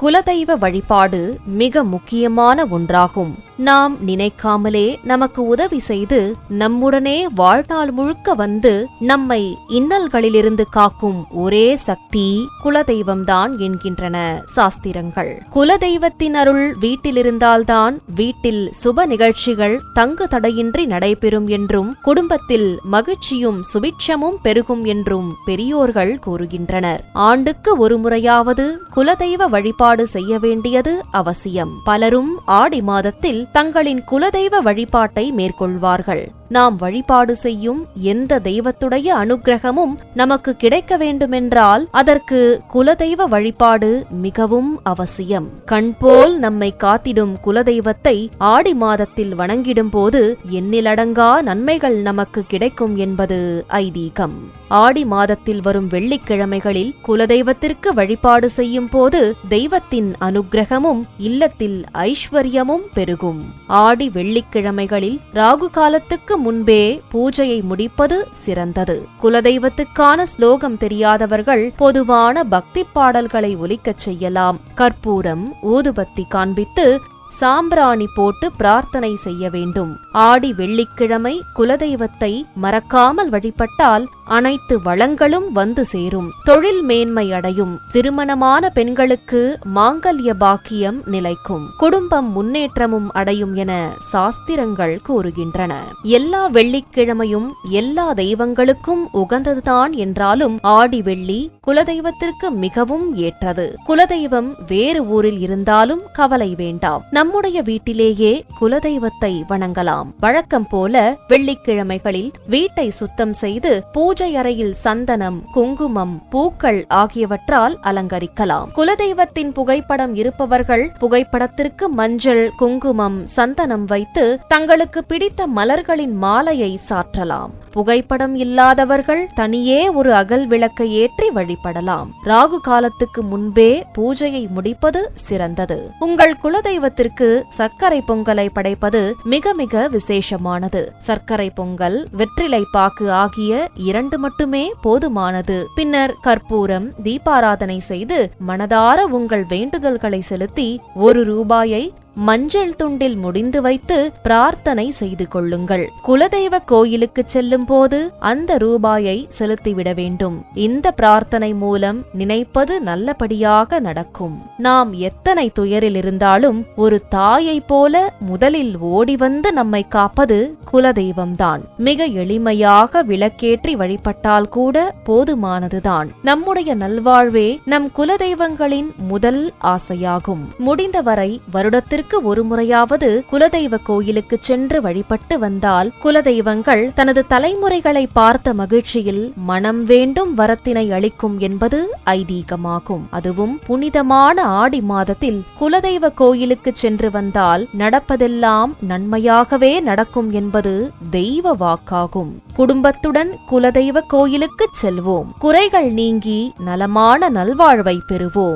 குலதெய்வ வழிபாடு மிக முக்கியமான ஒன்றாகும். நாம் நினைக்காமலே நமக்கு உதவி செய்து நம்முடனே வாழ்நாள் முழுக்க வந்து நம்மை இன்னல்களிலிருந்து காக்கும் ஒரே சக்தி குலதெய்வம்தான் என்கின்றன சாஸ்திரங்கள். குலதெய்வத்தின் அருள் வீட்டிலிருந்தால்தான் வீட்டில் சுப நிகழ்ச்சிகள் தங்கு தடையின்றி நடைபெறும் என்றும் குடும்பத்தில் மகிழ்ச்சியும் சுபிட்சமும் பெருகும் என்றும் பெரியோர்கள் கூறுகின்றனர். ஆண்டுக்கு ஒரு முறையாவது குலதெய்வ வழிபாடு செய்ய வேண்டியது அவசியம். பலரும் ஆடி மாதத்தில் தங்களின் குலதெய்வ வழிபாட்டை மேற்கொள்வார்கள். நாம் வழிபாடு செய்யும் எந்த தெய்வத்துடைய அனுக்கிரகமும் நமக்கு கிடைக்க வேண்டுமென்றால் அதற்கு குலதெய்வ வழிபாடு மிகவும் அவசியம். கண்போல் நம்மை காத்திடும் குலதெய்வத்தை ஆடி மாதத்தில் வணங்கிடும் போது எண்ணிலடங்கா நன்மைகள் நமக்கு கிடைக்கும் என்பது ஐதீகம். ஆடி மாதத்தில் வரும் வெள்ளிக்கிழமைகளில் குலதெய்வத்திற்கு வழிபாடு செய்யும் போது தெய்வத்தின் அனுக்கிரகமும் இல்லத்தில் ஐஸ்வர்யமும் பெருகும். ஆடி வெள்ளிக்கிழமைகளில் ராகு காலத்துக்கு முன்பே பூஜையை முடிப்பது சிறந்தது. குலதெய்வத்துக்கான ஸ்லோகம் தெரியாதவர்கள் பொதுவான பக்தி பாடல்களை ஒலிக்கச் செய்யலாம். கற்பூரம் ஊதுபத்தி காண்பித்து சாம்பிராணி போட்டு பிரார்த்தனை செய்ய வேண்டும். ஆடி வெள்ளிக்கிழமை குலதெய்வத்தை மறக்காமல் வழிபட்டால் அனைத்து வளங்களும் வந்து சேரும். தொழில் மேன்மை அடையும். திருமணமான பெண்களுக்கு மாங்கல்ய பாக்கியம் நிலைக்கும். குடும்பம் முன்னேற்றமும் அடையும் என சாஸ்திரங்கள் கூறுகின்றன. எல்லா வெள்ளிக்கிழமையும் எல்லா தெய்வங்களுக்கும் உகந்ததுதான் என்றாலும் ஆடி வெள்ளி குலதெய்வத்திற்கு மிகவும் ஏற்றது. குலதெய்வம் வேறு ஊரில் இருந்தாலும் கவலை வேண்டாம். நம்முடைய வீட்டிலேயே குலதெய்வத்தை வணங்கலாம். வழக்கம் போல வெள்ளிக்கிழமைகளில் வீட்டை சுத்தம் செய்து பூஜை அறையில் சந்தனம் குங்குமம் பூக்கள் ஆகியவற்றால் அலங்கரிக்கலாம். குலதெய்வத்தின் புகைப்படம் இருப்பவர்கள் புகைப்படத்திற்கு மஞ்சள் குங்குமம் சந்தனம் வைத்து தங்களுக்கு பிடித்த மலர்களின் மாலையை சாற்றலாம். புகைப்படம் இல்லாதவர்கள் தனியே ஒரு அகல் விளக்கை ஏற்றி வழிபடலாம். ராகு காலத்துக்கு முன்பே பூஜையை முடிப்பது சிறந்தது. உங்கள் குலதெய்வத்திற்கு சர்க்கரை பொங்கலை படைப்பது மிக மிக விசேஷமானது. சர்க்கரை பொங்கல் வெற்றிலை பாக்கு ஆகிய இரண்டு மட்டுமே போதுமானது. பின்னர் கற்பூரம் தீபாராதனை செய்து மனதார உங்கள் வேண்டுதல்களை செலுத்தி ஒரு ரூபாயை மஞ்சள் துண்டில் முடிந்து வைத்து பிரார்த்தனை செய்து கொள்ளுங்கள். குலதெய்வ கோயிலுக்கு செல்லும் போது அந்த ரூபாயை செலுத்திவிட வேண்டும். இந்த பிரார்த்தனை மூலம் நினைப்பது நல்லபடியாக நடக்கும். நாம் எத்தனை துயரில் இருந்தாலும் ஒரு தாயை போல முதலில் ஓடி வந்து நம்மை காப்பது குலதெய்வம்தான். மிக எளிமையாக விளக்கேற்றி வழிபட்டால் கூட போதுமானதுதான். நம்முடைய நல்வாழ்வே நம் குலதெய்வங்களின் முதல் ஆசையாகும். முடிந்தவரை வருடத்திற்கு ஆண்டிற்கு ஒரு முறையாவது குலதெய்வ கோயிலுக்கு சென்று வழிபட்டு வந்தால் குலதெய்வங்கள் தனது தலைமுறைகளை பார்த்த மகிழ்ச்சியில் மனம் வேண்டும் வரத்தினை அளிக்கும் என்பது ஐதீகமாகும். அதுவும் புனிதமான ஆடி மாதத்தில் குலதெய்வ கோயிலுக்கு சென்று வந்தால் நடப்பதெல்லாம் நன்மையாகவே நடக்கும் என்பது தெய்வ வாக்காகும். குடும்பத்துடன் குலதெய்வ கோயிலுக்கு செல்வோம். குறைகள் நீங்கி நலமான நல்வாழ்வை பெறுவோம்.